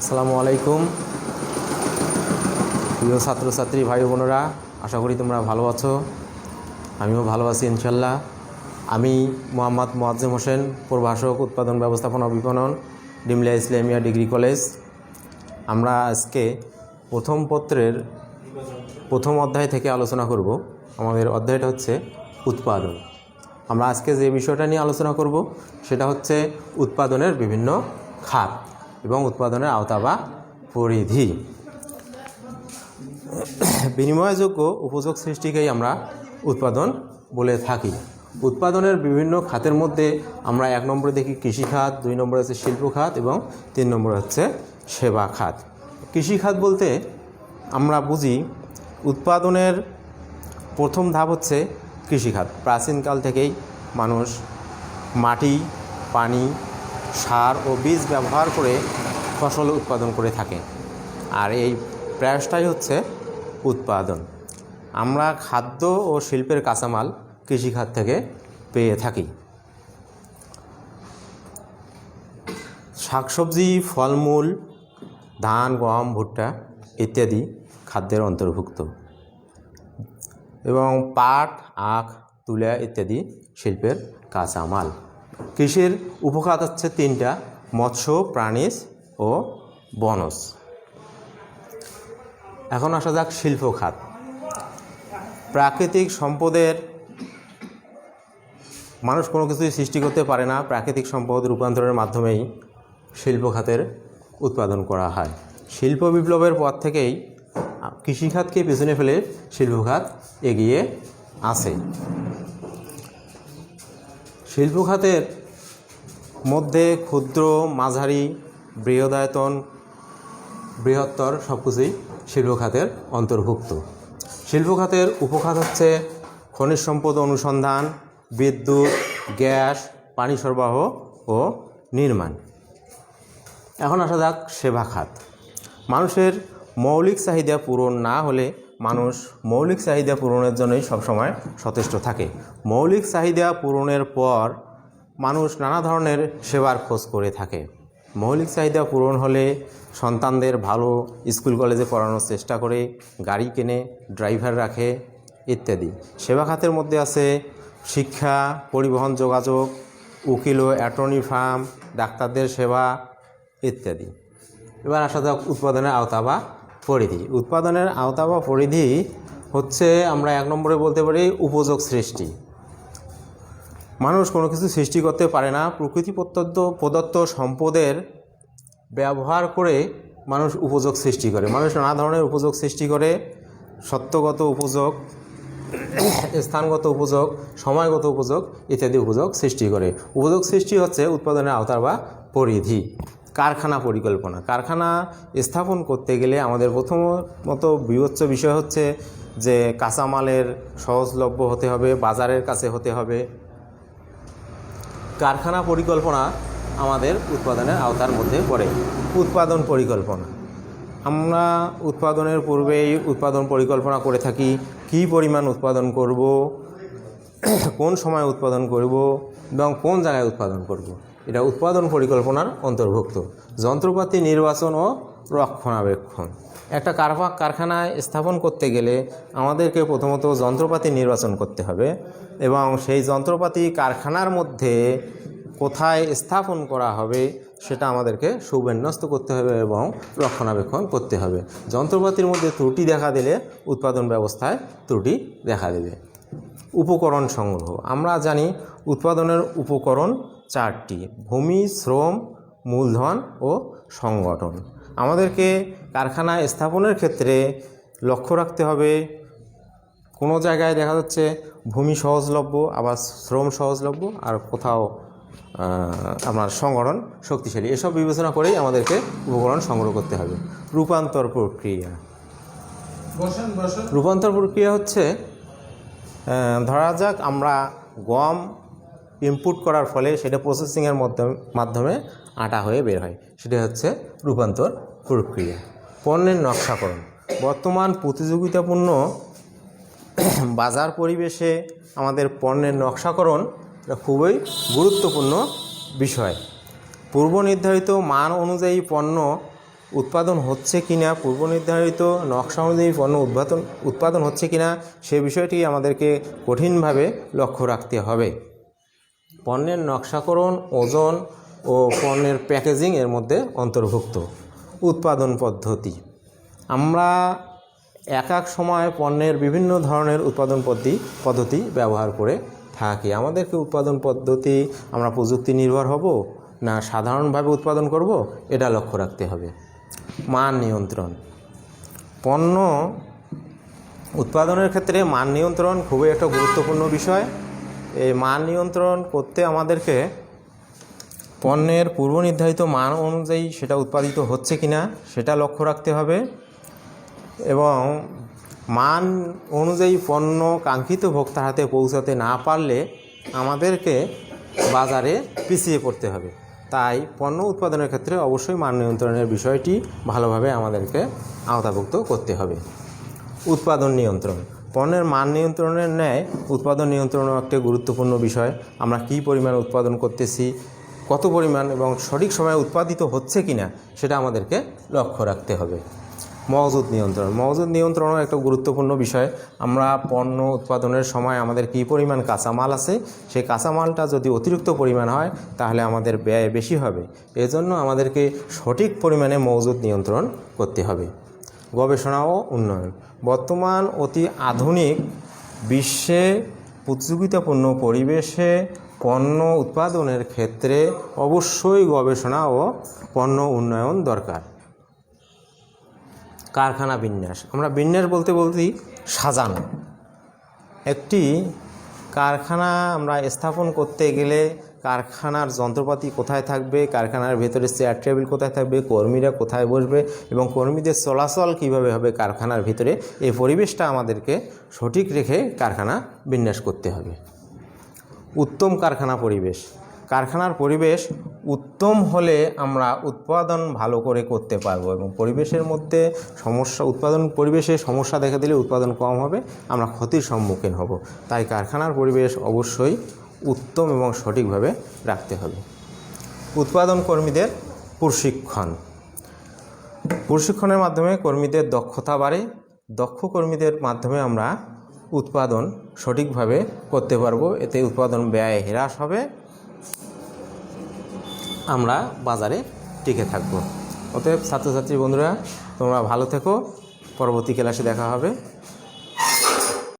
আসসালামু আলাইকুম। প্রিয় ছাত্রছাত্রী, ভাই বোনেরা, আশা করি তোমরা ভালো আছো। আমিও ভালো আছি ইনশাল্লাহ আমি মোহাম্মদ মোয়াজ্জেম হোসেন, প্রভাষক, উৎপাদন ব্যবস্থাপনা বিপণন ডিমলিয়া ইসলামিয়া ডিগ্রি কলেজ। আমরা আজকে প্রথম পত্রের প্রথম অধ্যায় থেকে আলোচনা করব। আমাদের অধ্যায়টা হচ্ছে উৎপাদন। আমরা আজকে যে বিষয়টা নিয়ে আলোচনা করব, সেটা হচ্ছে উৎপাদনের বিভিন্ন খাত। এবং উৎপাদনের আওতা বা পরিধি। বিনিময়যোগ্য উপযোগ সৃষ্টিকেই আমরা উৎপাদন বলে থাকি। উৎপাদনের বিভিন্ন খাতের মধ্যে আমরা এক নম্বরে দেখি কৃষি খাত দুই নম্বরে হচ্ছে শিল্প খাত এবং তিন নম্বরে হচ্ছে সেবা খাত কৃষি খাত বলতে আমরা বুঝি উৎপাদনের প্রথম ধাপ হচ্ছে কৃষিখাত। প্রাচীনকাল থেকেই মানুষ মাটি, পানি সার ও বীজ ব্যবহার করে ফসল উৎপাদন করে থাকে। আর এই প্রয়াসটাই হচ্ছে উৎপাদন। আমরা খাদ্য ও শিল্পের কাঁচামাল কৃষিখাত থেকে পেয়ে থাকি। শাকসবজি, ফলমূল, ধান, গম, ভুট্টা ইত্যাদি খাদ্যের অন্তর্ভুক্ত। এবং পাট, আখ, তুলা ইত্যাদি শিল্পের কাঁচামাল। কৃষির উপখাত হচ্ছে তিনটা, মৎস্য, প্রাণীজ ও বনজ। এখন আসা যাক শিল্প খাত। প্রাকৃতিক সম্পদের মানুষ কোনো কিছুই সৃষ্টি করতে পারে না, প্রাকৃতিক সম্পদ রূপান্তরের মাধ্যমেই শিল্প খাতের উৎপাদন করা হয়। শিল্প বিপ্লবের পর থেকেই কৃষিখাতকে পেছনে ফেলে শিল্প খাত এগিয়ে আছে। শিল্প খাতের মধ্যে ক্ষুদ্র, মাঝারি, বৃহদায়তন, বৃহত্তর সব কিছুই শিল্প খাতের অন্তর্ভুক্ত। শিল্প খাতের উপখাত হচ্ছে খনিজ সম্পদ অনুসন্ধান, বিদ্যুৎ, গ্যাস, পানি সরবরাহ ও নির্মাণ। এখন আসা যাক সেবা খাত। মানুষের মৌলিক চাহিদা পূরণ না হলে মানুষ মৌলিক চাহিদা পূরণের জন্যই সবসময় সচেষ্ট থাকে। মৌলিক চাহিদা পূরণের পর মানুষ নানা ধরনের সেবার খোঁজ করে থাকে। মৌলিক চাহিদা পূরণ হলে সন্তানদের ভালো স্কুল, কলেজে পড়ানোর চেষ্টা করে, গাড়ি কেনে, ড্রাইভার রাখে ইত্যাদি। সেবা খাতের মধ্যে আছে শিক্ষা, পরিবহন, যোগাযোগ, উকিল ও অ্যাটর্নি ফার্ম, ডাক্তারদের সেবা ইত্যাদি। এবার আসা যাক উৎপাদনের আওতা বা পরিধি। উৎপাদনের আওতা বা পরিধি হচ্ছে আমরা এক নম্বরে বলতে পারি উপযোগ সৃষ্টি। মানুষ কোনো কিছু সৃষ্টি করতে পারে না, প্রকৃতি প্রদত্ত প্রদত্ত সম্পদের ব্যবহার করে মানুষ উপযোগ সৃষ্টি করে। মানুষ নানা ধরনের উপযোগ সৃষ্টি করে, সত্যগত উপযোগ, স্থানগত উপযোগ, সময়গত উপযোগ ইত্যাদি উপযোগ সৃষ্টি করে। উপযোগ সৃষ্টি হচ্ছে উৎপাদনের আওতার বা পরিধি। কারখানা পরিকল্পনা। কারখানা স্থাপন করতে গেলে আমাদের প্রথমত বিবেচ্য বিষয় হচ্ছে যে কাঁচামালের সহজলভ্য হতে হবে, বাজারের কাছে হতে হবে। কারখানা পরিকল্পনা আমাদের উৎপাদনের আওতার মধ্যে পড়ে। উৎপাদন পরিকল্পনা। আমরা উৎপাদনের পূর্বেই উৎপাদন পরিকল্পনা করে থাকি, কী পরিমাণ উৎপাদন করব, কোন সময় উৎপাদন করব এবং কোন জায়গায় উৎপাদন করব। এটা উৎপাদন পরিকল্পনার অন্তর্ভুক্ত। যন্ত্রপাতি নির্বাচন ও রক্ষণাবেক্ষণ। একটা কারফা কারখানায় স্থাপন করতে গেলে আমাদেরকে প্রথমত যন্ত্রপাতি নির্বাচন করতে হবে এবং সেই যন্ত্রপাতি কারখানার মধ্যে কোথায় স্থাপন করা হবে সেটা আমাদেরকে সুবিন্যস্ত করতে হবে এবং রক্ষণাবেক্ষণ করতে হবে। যন্ত্রপাতির মধ্যে ত্রুটি দেখা দিলে উৎপাদন ব্যবস্থায় ত্রুটি দেখা দেবে। উপকরণ সংগ্রহ। আমরা জানি উৎপাদনের উপকরণ চারটি ভূমি শ্রম মূলধন ও সংগঠন। আমাদেরকে কারখানায় স্থাপনের ক্ষেত্রে লক্ষ্য রাখতে হবে। কোনো জায়গায় দেখা যাচ্ছে ভূমি সহজলভ্য আবার শ্রম সহজলভ্য আর কোথাও আপনার সংগঠন শক্তিশালী। এসব বিবেচনা করেই আমাদেরকে উপকরণ সংগ্রহ করতে হবে। রূপান্তর প্রক্রিয়া। রূপান্তর প্রক্রিয়া হচ্ছে ধরা যাক আমরা গম ইনপুট করার ফলে সেটা প্রসেসিংয়ের মাধ্যমে মাধ্যমে আটা হয়ে বের হয়। সেটা হচ্ছে রূপান্তর প্রক্রিয়া। পণ্যের নকশাকরণ। বর্তমান প্রতিযোগিতাপূর্ণ বাজার পরিবেশে আমাদের পণ্যের নকশাকরণ খুবই গুরুত্বপূর্ণ বিষয়। পূর্ব নির্ধারিত মান অনুযায়ী পণ্য উৎপাদন হচ্ছে কিনা, পূর্ব নির্ধারিত নকশা অনুযায়ী পণ্য উৎপাদন উৎপাদন হচ্ছে কিনা, সে বিষয়টি আমাদেরকে কঠিনভাবে লক্ষ্য রাখতে হবে। পণ্যের নকশাকরণ, ওজন ও পণ্যের প্যাকেজিং এর মধ্যে অন্তর্ভুক্ত। উৎপাদন পদ্ধতি। আমরা এক এক সময় পণ্যের বিভিন্ন ধরনের উৎপাদন পদ্ধতি পদ্ধতি ব্যবহার করে থাকি। আমাদেরকে উৎপাদন পদ্ধতি, আমরা প্রযুক্তি নির্ভর হব না সাধারণভাবে উৎপাদন করব, এটা লক্ষ্য রাখতে হবে। মান নিয়ন্ত্রণ। পণ্য উৎপাদনের ক্ষেত্রে মান নিয়ন্ত্রণ খুবই একটা গুরুত্বপূর্ণ বিষয়। এই মান নিয়ন্ত্রণ করতে আমাদেরকে পণ্যের পূর্ব নির্ধারিত মান অনুযায়ী সেটা উৎপাদিত হচ্ছে কিনা সেটা লক্ষ্য রাখতে হবে। এবং মান অনুযায়ী পণ্য কাঙ্ক্ষিত ভোক্তার হাতে পৌঁছাতে না পারলে আমাদেরকে বাজারে পিছিয়ে পড়তে হবে। তাই পণ্য উৎপাদনের ক্ষেত্রে অবশ্যই মান নিয়ন্ত্রণের বিষয়টি ভালোভাবে আমাদেরকে আওতাভুক্ত করতে হবে। উৎপাদন নিয়ন্ত্রণ। পণ্যের মান নিয়ন্ত্রণের ন্যায় উৎপাদন নিয়ন্ত্রণও একটি গুরুত্বপূর্ণ বিষয়। আমরা কী পরিমাণ উৎপাদন করতেছি, কত পরিমাণ এবং সঠিক সময়ে উৎপাদিত হচ্ছে কিনা সেটা আমাদেরকে লক্ষ্য রাখতে হবে। মজুদ নিয়ন্ত্রণ। মজুদ নিয়ন্ত্রণও একটা গুরুত্বপূর্ণ বিষয়। আমরা পণ্য উৎপাদনের সময় আমাদের কী পরিমাণ কাঁচামাল আছে, সেই কাঁচামালটা যদি অতিরিক্ত পরিমাণ হয়, তাহলে আমাদের ব্যয় বেশি হবে। এজন্য আমাদেরকে সঠিক পরিমাণে মজুদ নিয়ন্ত্রণ করতে হবে। গবেষণা ও উন্নয়ন। বর্তমান অতি আধুনিক বিশ্বে প্রতিযোগিতাপূর্ণ পরিবেশে পণ্য উৎপাদনের ক্ষেত্রে অবশ্যই গবেষণা ও পণ্য উন্নয়ন দরকার। কারখানা বিন্যাস। আমরা বিন্যাস বলতে বলতেই সাজানো। একটি কারখানা আমরা স্থাপন করতে গেলে কারখানার যন্ত্রপাতি কোথায় থাকবে, কারখানার ভেতরে চেয়ার টেবিল কোথায় থাকবে, কর্মীরা কোথায় বসবে এবং কর্মীদের চলাচল কীভাবে হবে কারখানার ভিতরে, এই পরিবেশটা আমাদেরকে সঠিক রেখে কারখানা বিন্যাস করতে হবে। উত্তম কারখানা পরিবেশ। কারখানার পরিবেশ উত্তম হলে আমরা উৎপাদন ভালো করে করতে পারব এবং পরিবেশের মধ্যে সমস্যা, উৎপাদন পরিবেশে সমস্যা দেখা দিলে উৎপাদন কম হবে, আমরা ক্ষতির সম্মুখীন হব। তাই কারখানার পরিবেশ অবশ্যই উত্তম এবং সঠিকভাবে রাখতে হবে। উৎপাদন কর্মীদের প্রশিক্ষণ। প্রশিক্ষণের মাধ্যমে কর্মীদের দক্ষতা বাড়ে। দক্ষ কর্মীদের মাধ্যমে আমরা উৎপাদন সঠিকভাবে করতে পারব। এতে উৎপাদন ব্যয় হ্রাস হবে। আমরা বাজারে টিকে থাকব। অতএব ছাত্রছাত্রী বন্ধুরা, তোমরা ভালো থেকো। পরবর্তী ক্লাসে দেখা হবে।